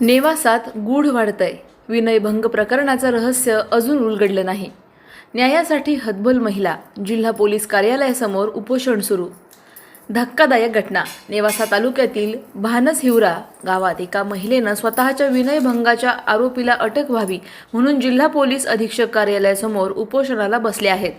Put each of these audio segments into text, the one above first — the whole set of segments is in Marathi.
नेवासात गूढ वाढतंय. विनयभंग प्रकरणाचं रहस्य अजून उलगडलं नाही. न्यायासाठी हतबल महिला जिल्हा पोलीस कार्यालयासमोर उपोषण सुरू. धक्कादायक घटना. नेवासा तालुक्यातील भानस हिवरा गावात एका महिलेनं स्वतःच्या विनयभंगाच्या आरोपीला अटक व्हावी म्हणून जिल्हा पोलीस अधीक्षक कार्यालयासमोर उपोषणाला बसले आहेत.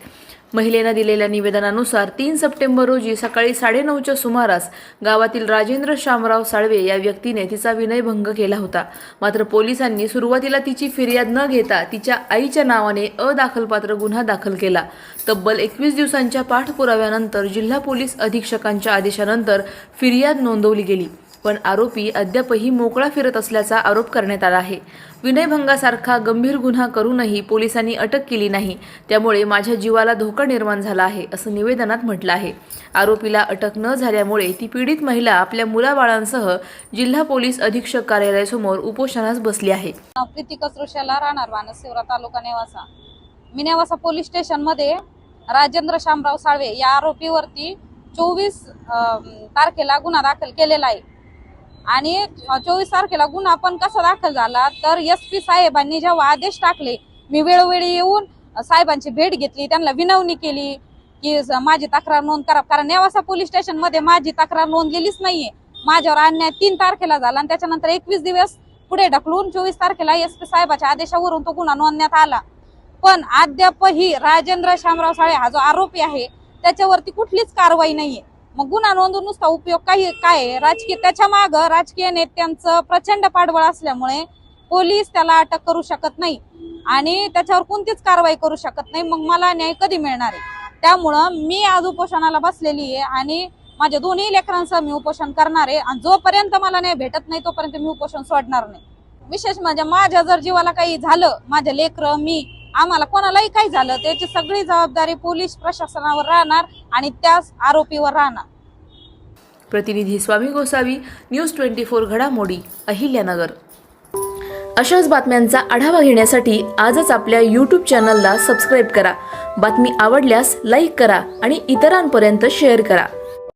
महिलेनं दिलेल्या निवेदनानुसार तीन सप्टेंबर रोजी सकाळी साडेनऊच्या सुमारास गावातील राजेंद्र शामराव साळवे या व्यक्तीने तिचा विनयभंग केला होता. मात्र पोलिसांनी सुरुवातीला तिची फिर्याद न घेता तिच्या आईच्या नावाने अदाखलपात्र गुन्हा दाखल केला. तब्बल एकवीस दिवसांच्या पाठपुराव्यानंतर जिल्हा पोलीस अधीक्षकांच्या आदेशानंतर फिर्याद नोंदवली गेली. पण आरोपी अद्यापही मोकळा फिरत असल्याचा आरोप करण्यात आला आहे. विनयभंगासारखा गंभीर गुन्हा करूनही पोलिसांनी अटक केली नाही. त्यामुळे माझ्या जीवाला धोका निर्माण झाला आहे असं निवेदनात म्हटलं आहे. आरोपीला अटक न झाल्यामुळे ती पीडित महिला आपल्या मुलाबाळांसह जिल्हा पोलीस अधीक्षक कार्यालयासमोर उपोषणास बसली आहे. नाव प्रीती राहणार वानस तालुका नेवासा. मी नेवासा पोलीस स्टेशनमध्ये राजेंद्र शामराव साळवे या आरोपीवरती चोवीस तारखेला गुन्हा दाखल केलेला आहे. आणि चोवीस तारखेला गुन्हा पण कसा दाखल झाला तर एस पी साहेबांनी जेव्हा आदेश टाकले मी वेळोवेळी येऊन साहेबांची भेट घेतली त्यांना विनवणी केली की माझी तक्रार नोंद करा कारण नेवासा पोलीस स्टेशनमध्ये माझी तक्रार नोंदलेलीच नाहीये. माझ्यावर अन्याय तीन तारखेला झाला आणि त्याच्यानंतर एकवीस दिवस पुढे ढकलून चोवीस तारखेला एस पी साहेबाच्या आदेशावरून तो गुन्हा नोंदण्यात आला. पण अद्यापही राजेंद्र शामराव साळे हा जो आरोपी आहे त्याच्यावरती कुठलीच कारवाई नाहीये. मग गुन्हा नोंदून नुसता उपयोग काही काय? आहे? राजकीय त्याच्या माग राजकीय नेत्यांचं प्रचंड पाठबळ असल्यामुळे पोलीस त्याला अटक करू शकत नाही. आणि त्याच्यावर कोणतीच कारवाई करू शकत नाही. मग मला न्याय कधी मिळणार आहे? त्यामुळं मी आज उपोषणाला बसलेली आहे आणि माझ्या दोन्ही लेकरांसह मी उपोषण करणार आहे. आणि जोपर्यंत मला न्याय भेटत नाही तोपर्यंत मी उपोषण सोडणार नाही. विशेष म्हणजे माझ्या जर जीवाला काही झालं माझ्या लेकरं मी आम्हाला कोणालाही काही झालं त्याची सगळी जबाबदारी पोलीस प्रशासनावर राहणार आणि त्याच आरोपीवर राहणार. प्रतिनिधी Swami Gosavi news twenty four घडामोडी अहिल्यानगर. अशाच बातम्यांचा आढावा घेण्यासाठी आजच आपल्या यूट्यूब चॅनलला सबस्क्राईब करा. बातमी आवडल्यास लाईक करा आणि इतरांपर्यंत शेअर करा.